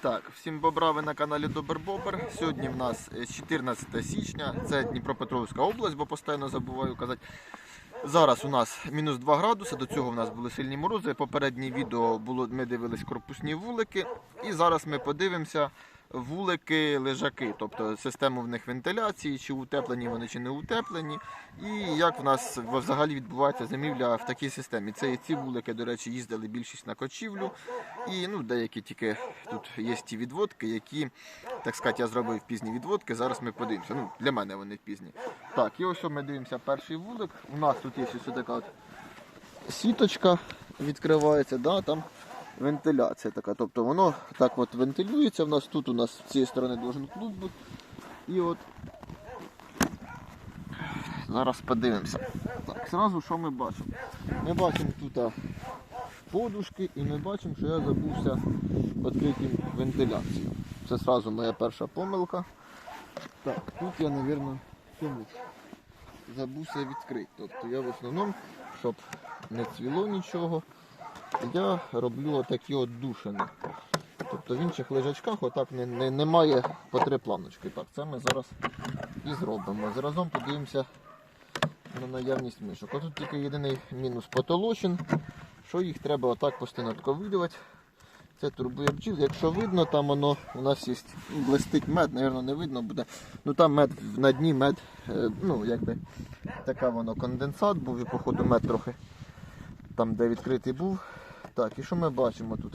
Так, всім бобра, ви на каналі Добер Бобер. Сьогодні в нас е, 14 січня, це Дніпропетровська область, бо постійно забуваю казати. Зараз у нас мінус 2 градуси, до цього в нас були сильні морози. Попереднє відео було, ми дивились корпусні вулики. І зараз ми подивимося вулики, лежаки, тобто систему в них вентиляції, чи утеплені вони, чи не утеплені. І як в нас взагалі відбувається зимівля в такій системі. Це і ці вулики, до речі, їздили більшість на кочівлю. І ну, деякі тільки тут є ті відводки, які, так сказати, я зробив пізні відводки. Зараз ми подивимося. Ну, для мене вони пізні. Так, і ось ми дивимося перший вулик. У нас тут є ось така от сіточка відкривається, да, там вентиляція така. Тобто воно так от вентилюється. У нас тут у нас з цієї сторони должен клуб бути. І от зараз подивимося. Так, зразу що ми бачимо? Ми бачимо тут подушки і ми бачимо, що я забувся відкрити вентиляцію. Це одразу моя перша помилка. Так, тут я, мабуть, чому забувся відкрити. Тобто я в основному, щоб не цвіло нічого, я роблю отакі от душини. Тобто в інших лежачках отак не, не, немає по три планочки. Так, це ми зараз і зробимо. Заразом подивимося на наявність мишок. Отут тільки єдиний мінус потолочин, що їх треба отак постійно відковидувати. Це турбує бджіл. Якщо видно, там воно у нас є блистить мед, напевно, не видно буде. Ну там мед на дні мед, е, ну якби така воно конденсат був і походу мед трохи там, де відкритий був. Так, і що ми бачимо тут?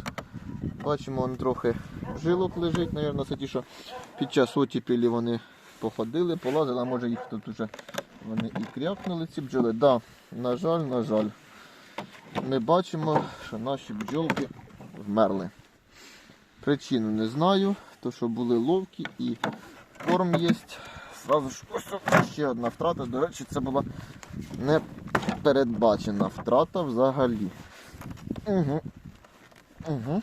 Бачимо, он трохи жилок лежить, напевно, це ті, що під час отіпілі вони походили, полазили, а може їх тут уже вони і крякнули ці бджоли. Да, на жаль, на жаль. Ми бачимо, що наші бджолки вмерли. Причину не знаю, то що були ловкі і корм є. Сразу ж ось ще одна втрата. До речі, це була не передбачена втрата взагалі. Угу. Угу.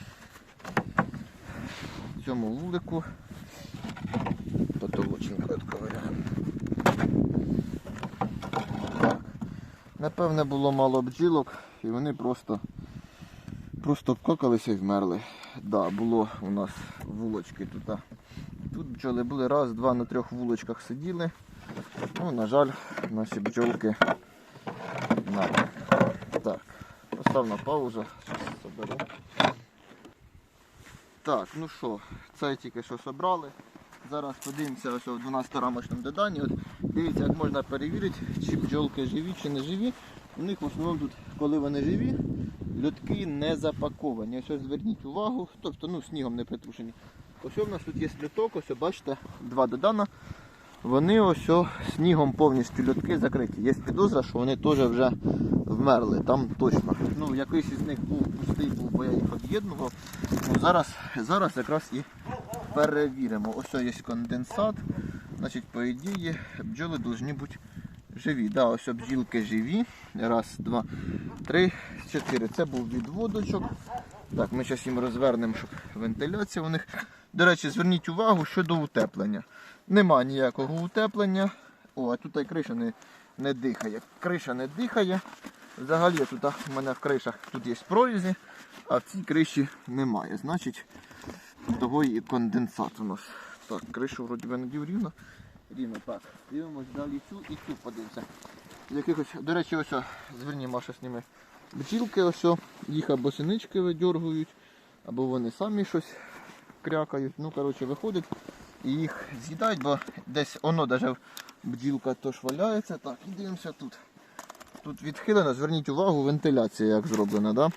В цьому вулику потолоченько відковиряємо. Напевне було мало бджілок і вони просто просто вкокалися і вмерли. Да, було у нас вулочки тут. Тут бджоли були раз, два на трьох вулочках сиділи. Ну, на жаль, наші бджолки вмерли. Так, поставна пауза. Зараз соберу. Так, ну що, це тільки що собрали. Зараз подивимося ось у 12 рамочному доданні. От дивіться, як можна перевірити, чи бджолки живі, чи не живі. У них в основному тут, коли вони живі, льотки не запаковані. Ось зверніть увагу, тобто ну, снігом не притрушені. Ось у нас тут є льоток, ось бачите, два додана. Вони ось снігом повністю льотки закриті. Є підозра, що вони теж вже вмерли, там точно. Ну, якийсь із них був пустий, був, бо я їх об'єднував. Ну, зараз, зараз якраз і перевіримо. Ось є конденсат. Значить, по ідеї, бджоли повинні бути живі. Да, ось бджілки живі. Раз, два, три, чотири. Це був відводочок. Так, ми зараз їм розвернемо, щоб вентиляція у них. До речі, зверніть увагу щодо утеплення. Нема ніякого утеплення. О, а тут і криша не, не дихає. Криша не дихає. Взагалі тут в мене в кришах тут є прорізі, а в цій криші немає. Значить, того і конденсат у нас. Так, кришу вроді би надів рівно. Рівно так. Дивимось далі цю і цю подивимося. Якихось, до речі, ось, о, зверні Маша з бджілки, ось, їх або синички видьоргують, або вони самі щось крякають. Ну, коротше, виходить і їх з'їдають, бо десь воно навіть бджілка теж валяється. Так, і дивимося тут. Тут відхилена, зверніть увагу, вентиляція як зроблена. Да?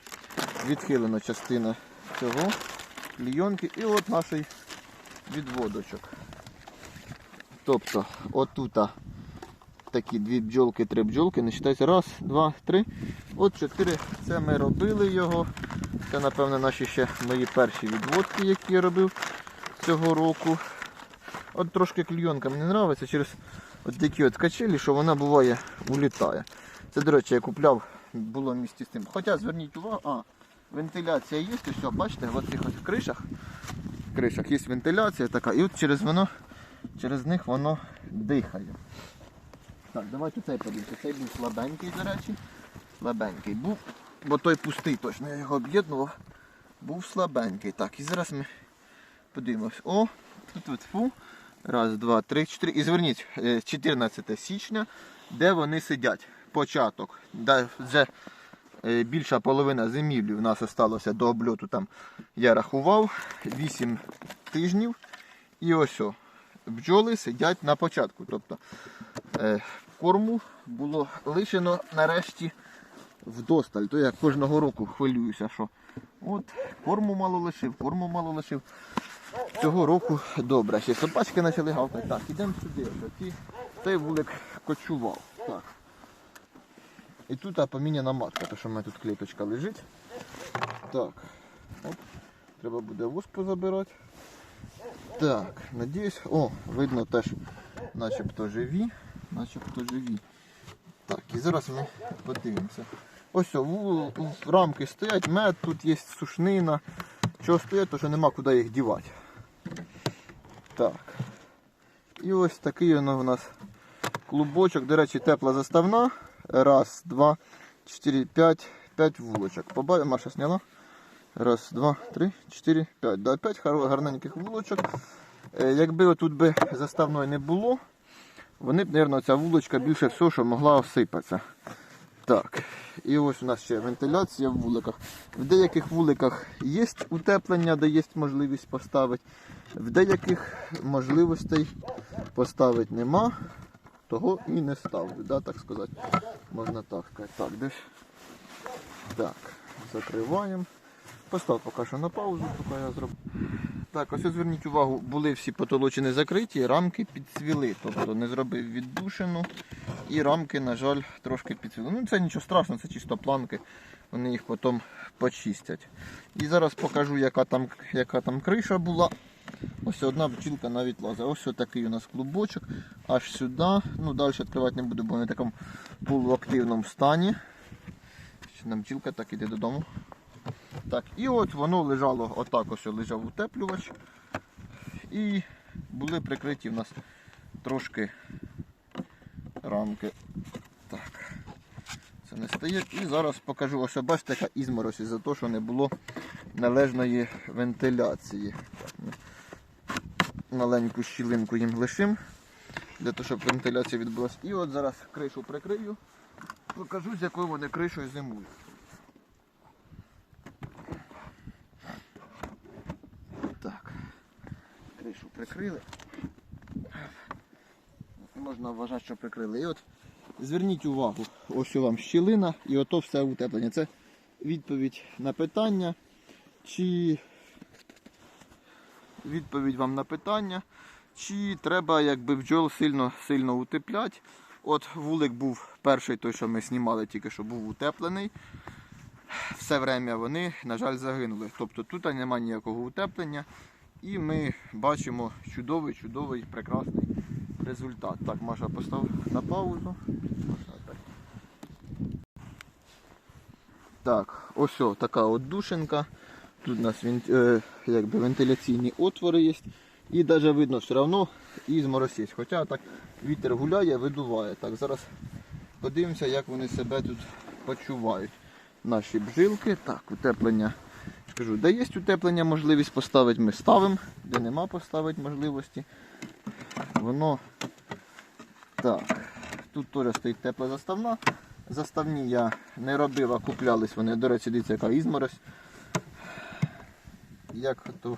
Відхилена частина цього клійонки і от наш відводочок. Тобто отут такі дві бджолки, три бджолки, не вважається. Раз, два, три. От чотири. Це ми робили його. Це, напевно, наші ще мої перші відводки, які я робив цього року. От трошки клійонка мені подобається через от такі от качелі, що вона буває улітає. Це, до речі, я купляв, було в місті з тим. Хоча зверніть увагу, а, вентиляція є, і все, бачите, в цих от кришах, кришах є вентиляція така, і от через воно, через них воно дихає. Так, давайте цей подивимося. Цей був слабенький, до речі. Слабенький був, бо той пустий точно, я його об'єднував. Був слабенький. Так, і зараз ми подивимось. О, тут от фу. Раз, два, три, чотири. І зверніть, е, 14 січня, де вони сидять. Початок. Да, вже е, більша половина зимівлі в нас осталося до обльоту. Там я рахував 8 тижнів. І ось о, бджоли сидять на початку. Тобто е, корму було лишено нарешті вдосталь. То я кожного року хвилююся, що от корму мало лишив, корму мало лишив. Цього року добре. Ще собачки почали гавкати. Так, ідемо сюди. Ті- Цей вулик кочував. Так. І тут поміняна матка, тому що в мене тут кліточка лежить. Так. Оп. Треба буде воск позабирати. Так, надіюсь, о, видно теж начебто живі. Начебто живі. Так, і зараз ми подивимося. Ось о, в, в рамки стоять, мед, тут є сушнина. Чого стоять, то що нема куди їх дівати. Так. І ось такий воно у нас клубочок. До речі, тепла заставна. Раз, два, чотири, п'ять. П'ять вулочок. Побачимо, Маша сняла. Раз, два, три, чотири, п'ять. Да, п'ять гарненьких вулочок. Е, Якби отут би заставної не було, вони б, мабуть, ця вулочка більше всього, що могла осипатися. Так, і ось у нас ще вентиляція в вуликах. В деяких вуликах є утеплення, де є можливість поставити. В деяких можливостей поставити нема, того і не ставлю, да, так сказати. Можна так сказати. Так, десь. Так, закриваємо. Постав поки що на паузу, поки я зроблю. Так, ось зверніть увагу, були всі потолочини закриті, рамки підсвіли. Тобто не зробив віддушину і рамки, на жаль, трошки підсвіли. Ну це нічого страшного, це чисто планки. Вони їх потім почистять. І зараз покажу, яка там, яка там криша була. Ось одна бджілка навіть лазить. Ось такий у нас клубочок. Аж сюди. Ну, далі відкривати не буду, бо вони в такому полуактивному стані. Нам бджілка так іде додому. Так, і от воно лежало, отак ось лежав утеплювач. І були прикриті в нас трошки рамки. Так. Це не стає. І зараз покажу, ось бачите, така ізморозь із-за того, що не було належної вентиляції. Маленьку щілинку їм лишимо, для того, щоб вентиляція відбулася. І от зараз кришу прикрию, покажу, з якою вони кришою зимують. Так, кришу прикрили. Можна вважати, що прикрили. І от зверніть увагу, ось вам щілина і ото все утеплення. Це відповідь на питання, чи відповідь вам на питання, чи треба якби бджол сильно сильно утепляти. От вулик був перший той, що ми знімали, тільки що був утеплений. Все время вони, на жаль, загинули. Тобто тут немає ніякого утеплення. І ми бачимо чудовий, чудовий, прекрасний результат. Так, Маша постав на паузу. Так. Ось така от душенка. Тут у нас е, якби вентиляційні отвори є. І навіть видно все одно ізморозь є. Хоча так вітер гуляє, видуває. Так, зараз подивимося, як вони себе тут почувають. Наші бжилки. Так, утеплення. Скажу, де є утеплення, можливість поставити, ми ставимо, де нема поставити можливості. Воно так. Тут теж стоїть тепла заставна. Заставні я не робив, а куплялись вони. До речі, дивіться, яка ізморозь. Як то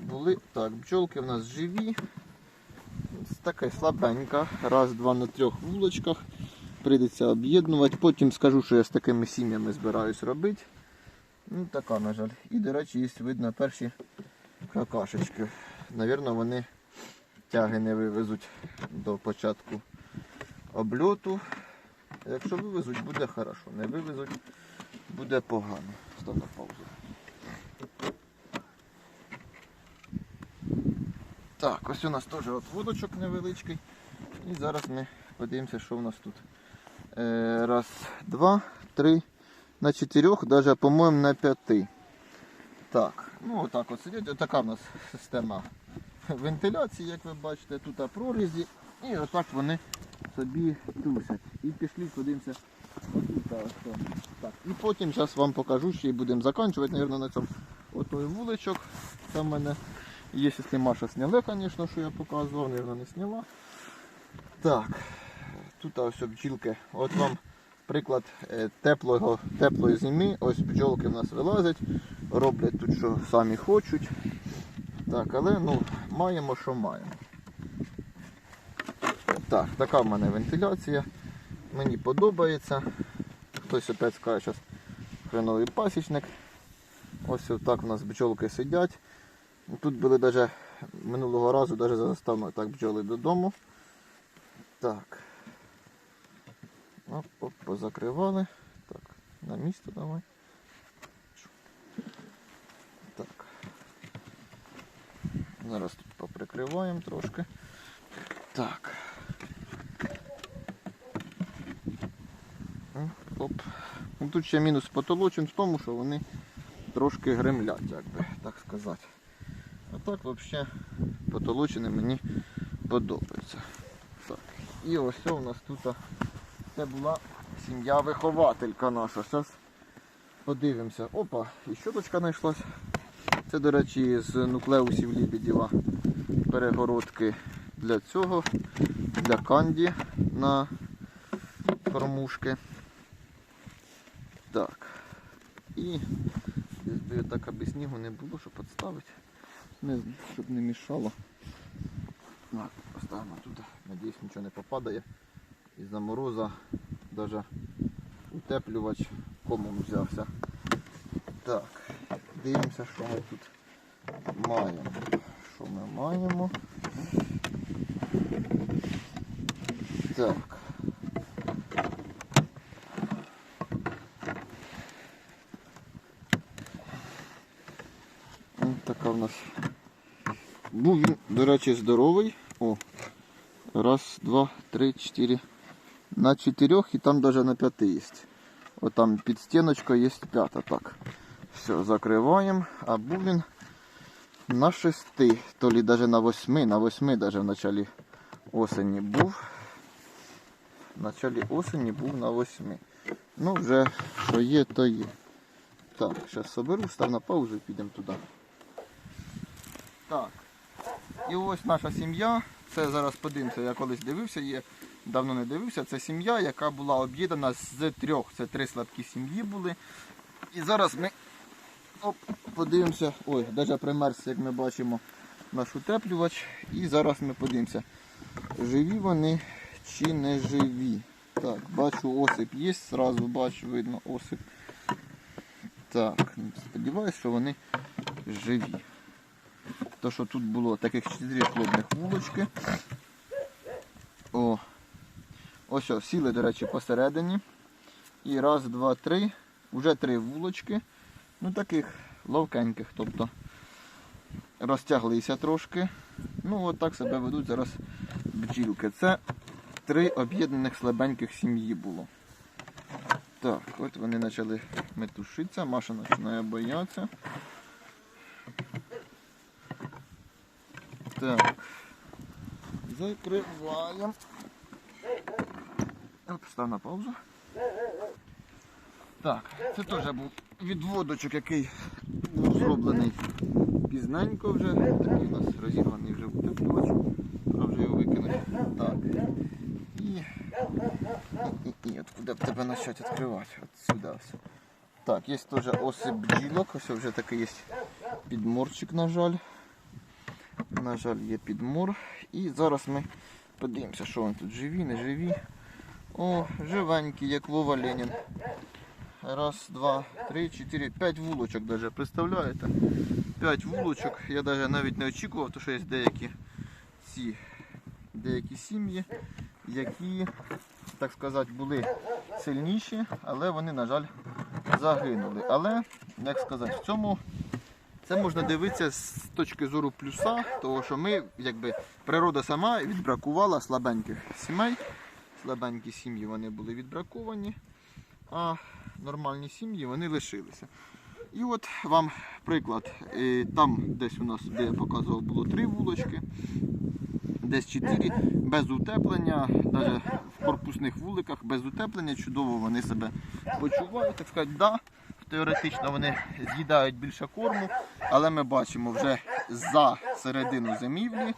були. Так, бджолки в нас живі. Така слабенька. Раз, два на трьох вулочках. Прийдеться об'єднувати. Потім скажу, що я з такими сім'ями збираюсь робити. Ну, така, на жаль. І, до речі, є видно перші какашечки. Навірно, вони тяги не вивезуть до початку обльоту. Якщо вивезуть, буде хорошо. Не вивезуть, буде погано. Став паузу. Так, ось у нас теж от водочок невеличкий. І зараз ми подивимося, що у нас тут. Е, раз, два, три, на чотирьох, навіть, по-моєму, на п'яти. Так, ну отак от сидять. Отака в нас система вентиляції, як ви бачите, тут прорізі. І отак вони собі тусять. І пішли, подивимося. Так. І потім зараз вам покажу, ще й будемо закінчувати, мабуть, на цьому отой вуличок. Там в мене Є, якщо Маша сняла, звісно, що я показував, мабуть, не сняла. Так, тут ось бджілки. От вам приклад е, теплого, теплої зими. Ось бджолки в нас вилазять, роблять тут, що самі хочуть. Так, але ну, маємо, що маємо. Так, така в мене вентиляція. Мені подобається. Хтось опять скаже, зараз хреновий пасічник. Ось так у нас бджолки сидять. Тут були навіть минулого разу навіть заставно так бджоли додому. Так. Оп, оп, позакривали. Так, на місце давай. Так. Зараз тут поприкриваємо трошки. Так. Оп, Оп. Ну, тут ще мінус потолочин в тому, що вони трошки гремлять, як би так сказати. А так взагалі потолочини мені подобаються. Так. І ось у нас тут це була сім'я-вихователька наша. Зараз подивимося. Опа, і щоточка знайшлась. Це, до речі, з нуклеусів Лібідєва перегородки для цього, для канді на кормушки. Так. І десь так, аби снігу не було, щоб підставити. Не, щоб не мішало. Так, поставимо тут. Надіюсь, нічого не попадає. Із-за мороза навіть утеплювач комом взявся. Так, дивимося, що ми тут маємо. Що ми маємо? Так. Ось така в нас. Був до речі, здоровий. О. Раз, два, три, чотири. На чотирьох і там навіть на п'яти є. От там під стіночкою є п'ята. Так. Все, закриваємо. А був він на шести, то лі навіть на восьми, на восьми навіть в началі осені був. В началі осені був на восьми. Ну вже що є, то є. Так, зараз соберу, став на паузу і підемо туди. Так. І ось наша сім'я. Це зараз подивимося, я колись дивився, є, давно не дивився. Це сім'я, яка була об'єднана з трьох. Це три слабкі сім'ї були. І зараз ми оп, подивимося. Ой, навіть примерз, як ми бачимо, наш утеплювач. І зараз ми подивимося, живі вони чи не живі. Так, бачу осип є, зразу бачу, видно осип. Так, сподіваюся, що вони живі. То, що тут було таких 4 хлопних вулочки. О. Ось о, сіли, до речі, посередині. І раз, два, три. Вже три вулочки. Ну таких ловкеньких, тобто розтяглися трошки. Ну от так себе ведуть зараз бджілки. Це три об'єднаних слабеньких сім'ї було. Так, от вони почали метушитися, Маша починає боятися. Так. Закриваємо. Став на паузу. Так, це теж був відводочок, який був зроблений пізненько вже. Такий у нас розірваний вже утеплювач. Треба вже його викинути. Так. І, і, і, і от куди б тебе почати відкривати? От сюди все. Так, є теж осип бджілок, ось вже такий є підморчик, на жаль. На жаль, є підмор. І зараз ми подивимося, що вони тут живі, не живі. О, живенькі, як Вова Ленін. Раз, два, три, чотири, п'ять вулочок даже, представляєте? П'ять вулочок. Я даже навіть не очікував, тому що є деякі ці деякі сім'ї, які, так сказати, були сильніші, але вони, на жаль, загинули. Але, як сказати, в цьому це можна дивитися з точки зору плюса, тому що ми, якби природа сама відбракувала слабеньких сімей. Слабенькі сім'ї вони були відбраковані, а нормальні сім'ї вони лишилися. І от вам приклад. Е, Там десь у нас, де я показував, було три вулочки, десь чотири, без утеплення, навіть в корпусних вуликах без утеплення, чудово вони себе почувають. Так сказати, да, теоретично вони з'їдають більше корму, але ми бачимо вже за середину зимівлі.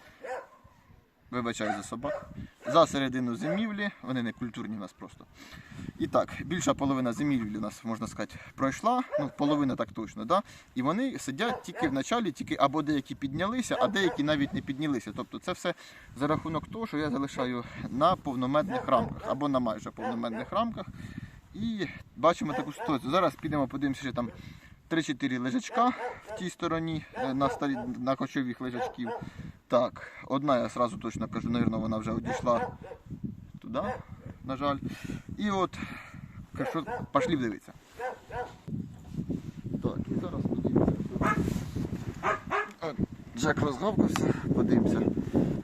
Вибачаю за собак. За середину зимівлі, вони не культурні у нас просто. І так, більша половина зимівлі у нас, можна сказати, пройшла, ну, половина так точно, да? і вони сидять тільки в началі, тільки або деякі піднялися, а деякі навіть не піднялися. Тобто це все за рахунок того, що я залишаю на повномедних рамках або на майже повномедних рамках. І бачимо таку ситуацію. Зараз підемо, подивимося, що там 3-4 лежачка в тій стороні е, на, старі, на кочових лежачків. Так, одна я сразу точно кажу, мабуть, вона вже одійшла туди, на жаль. І от, що, пошли дивитися. Так, і зараз подивимося. Джек розгавкався, подивимося.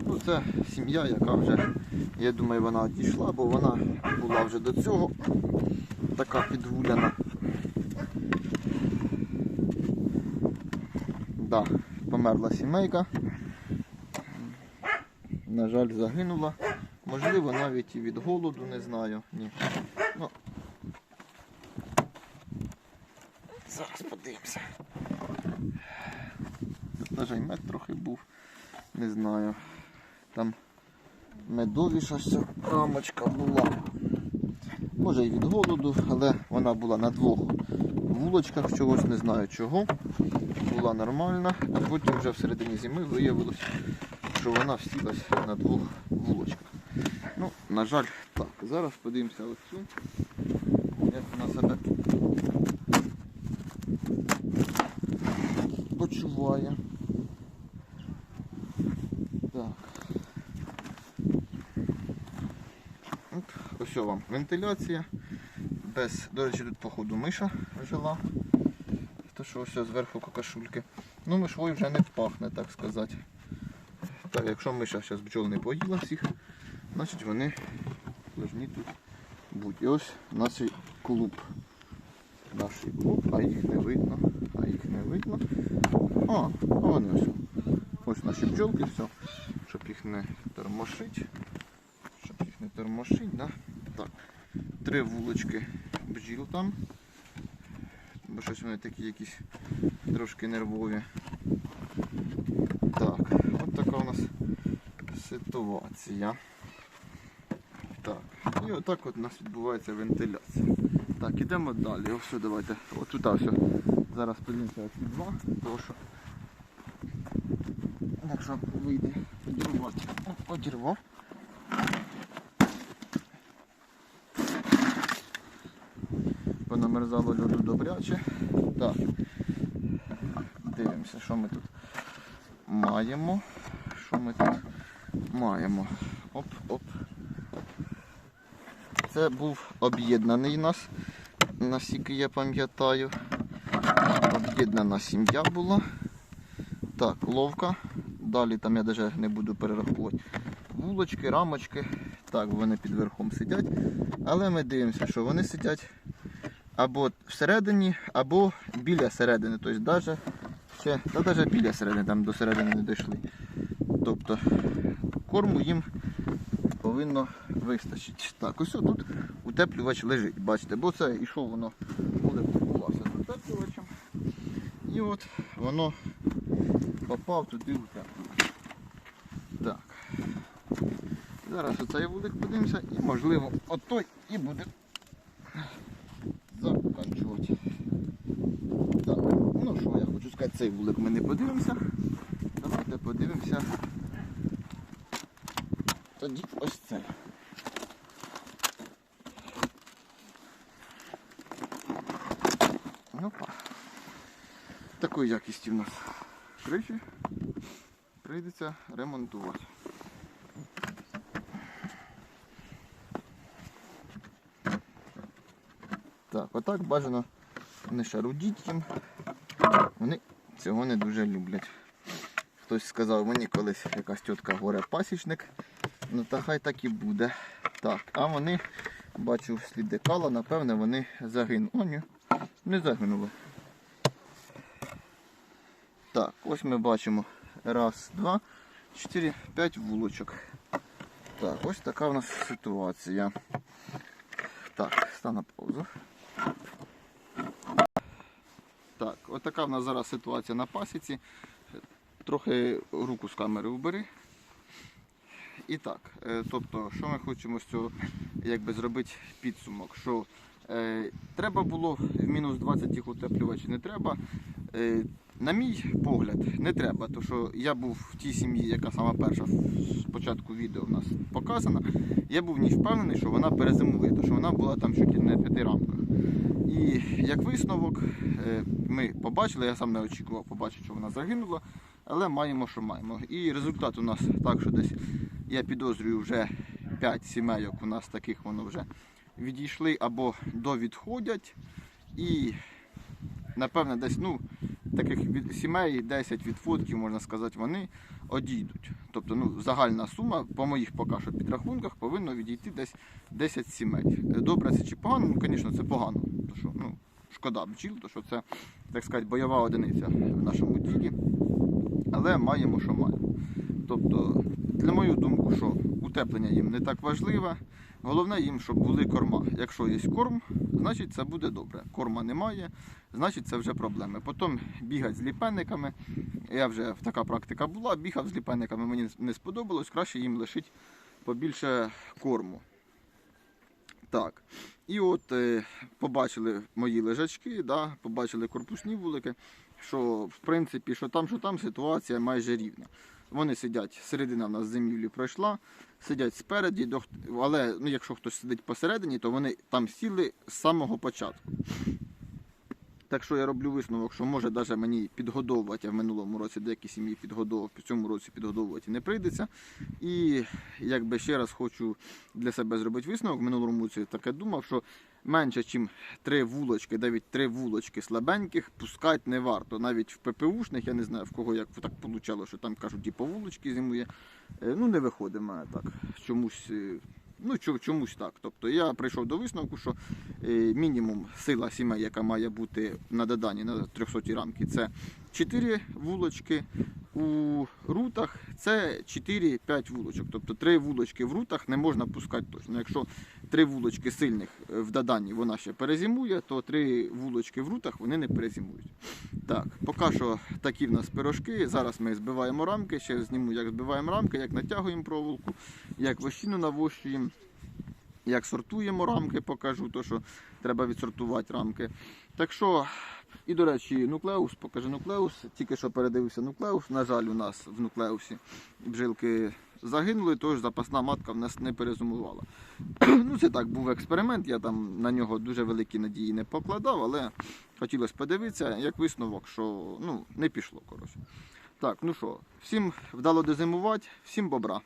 Ну, це сім'я, яка вже, я думаю, вона одійшла, бо вона була вже до цього така підгуляна. Да, померла сімейка. На жаль, загинула. Можливо, навіть і від голоду, не знаю. Ні. Ну, зараз подивимося. Тут навіть мед трохи був. Не знаю. Там медовіша рамочка була. Може і від голоду, але вона була на двох вулочках, чогось не знаю чого. Була нормальна, а потім вже в середині зими виявилось, що вона всілась на двох вулочках. Ну, на жаль, так. Зараз подивимося оцю, як вона себе почуває. Так. От, ось вам вентиляція. Без, до речі, тут походу миша жила. То що ось зверху какашульки. Ну, мишвою вже не пахне, так сказати. Так, якщо миша зараз бджол не поїла всіх, значить вони повинні тут бути. І ось наш клуб. Наш клуб, а їх не видно. А їх не видно. А вони ось. Ось наші бджолки, все. Щоб їх не тормошить. Щоб їх не тормошить, да? Так. Три вулочки бджіл там. Бо щось вони такі якісь трошки нервові. Так, от така у нас ситуація. Так, і отак от у нас відбувається вентиляція. Так, ідемо далі. Ось все, давайте. От тут ось. Зараз подивимося ці два, тому що якщо вийде одірвати. Одірвав. Понамерзало льоду добряче. Так. Дивимося, що ми тут маємо. Що ми тут маємо? Оп-оп. Це був об'єднаний нас, наскільки я пам'ятаю. Об'єднана сім'я була. Так, ловка. Далі там я навіть не буду перераховувати. Вулочки, рамочки. Так, вони під верхом сидять. Але ми дивимося, що вони сидять або всередині, або біля середини. Тобто навіть ще, та навіть біля середини, там до середини не дійшли. Тобто корму їм повинно вистачити. Так, ось тут утеплювач лежить, бачите, бо це ішов воно, буде купувався з утеплювачем. І от воно попав туди утеплювач. Так. Зараз оцей вулик подивимося і можливо отой і буде заканчувати. Так, ну що я хочу сказати, цей вулик ми не подивимося. Давайте подивимося. Тоді ось цей. Ну, такої якісті в нас криші прийдеться ремонтувати. Так, отак бажано не шарудіть їм. Вони цього не дуже люблять. Хтось сказав мені колись якась тітка горе пасічник. Ну та хай так і буде. Так, а вони, бачу, сліди кала, напевне, вони загинули. О, ні, не загинули. Так, ось ми бачимо раз, два, чотири, п'ять вулочок. Так, ось така у нас ситуація. Так, став на паузу. Так, отака в нас зараз ситуація на пасіці. Трохи руку з камери убери. І так, е, тобто, що ми хочемо з цього якби, зробити підсумок? Що е, треба було в мінус 20 їх утеплювати чи не треба. Е, на мій погляд, не треба, тому що я був в тій сім'ї, яка сама перша з початку відео в нас показана. Я був в впевнений, що вона перезимує, тому що вона була там чуть не на п'яти рамках. І як висновок, е, ми побачили, я сам не очікував побачити, що вона загинула, але маємо, що маємо. І результат у нас так, що десь я підозрюю, вже 5 сімейок у нас таких воно вже відійшли або довідходять. І напевне десь ну, таких сімей 10 відфотків, можна сказати, вони одійдуть. Тобто ну, загальна сума по моїх поки що підрахунках повинно відійти десь 10 сімей. Добре це чи погано? Ну, звісно, це погано. То що, ну, шкода бджіл, то що це, так сказати, бойова одиниця в нашому ділі. Але маємо, що маємо. Тобто, для мою думку, що утеплення їм не так важливе. Головне їм, щоб були корма. Якщо є корм, значить це буде добре. Корма немає, значить це вже проблеми. Потім бігати з ліпенниками. Я вже така практика була, бігав з ліпенниками, мені не сподобалось, краще їм лишити побільше корму. Так. І от е, побачили мої лежачки, да, побачили корпусні вулики, що в принципі, що там, що там ситуація майже рівна. Вони сидять, середина в нас зимівлі пройшла, сидять спереді, але ну, якщо хтось сидить посередині, то вони там сіли з самого початку. Так що я роблю висновок, що може навіть мені підгодовувати, я в минулому році деякі сім'ї підгодовував, в цьому році підгодовувати не прийдеться. І якби ще раз хочу для себе зробити висновок, в минулому році таке думав, що менше, ніж три вулочки, навіть три вулочки слабеньких пускати не варто. Навіть в ППУшних, я не знаю в кого як так вийшло, що там кажуть, ті по вулочки зимує. Е, Ну не виходить мене так. Чомусь. Ну, чомусь так. Тобто я прийшов до висновку, що е, мінімум сила сімей, яка має бути на доданні на 300 рамки, це 4 вулочки. У рутах це 4-5 вулочок. Тобто 3 вулочки в рутах не можна пускати точно. Якщо 3 вулочки сильних е, в доданні вона ще перезимує, то 3 вулочки в рутах вони не перезимують. Так, поки що такі в нас пирожки. Зараз ми збиваємо рамки, ще зніму, як збиваємо рамки, як натягуємо проволоку, як вощину навощуємо. Як сортуємо рамки, покажу, то що треба відсортувати рамки. Так що, і до речі, нуклеус, покажи нуклеус. Тільки що передивився нуклеус. На жаль, у нас в нуклеусі бжилки загинули, тож запасна матка в нас не перезумувала. ну, це так був експеримент, я там на нього дуже великі надії не покладав, але хотілося подивитися, як висновок, що ну, не пішло. коротше. Так, ну що, всім вдало дозимувати, всім бобра.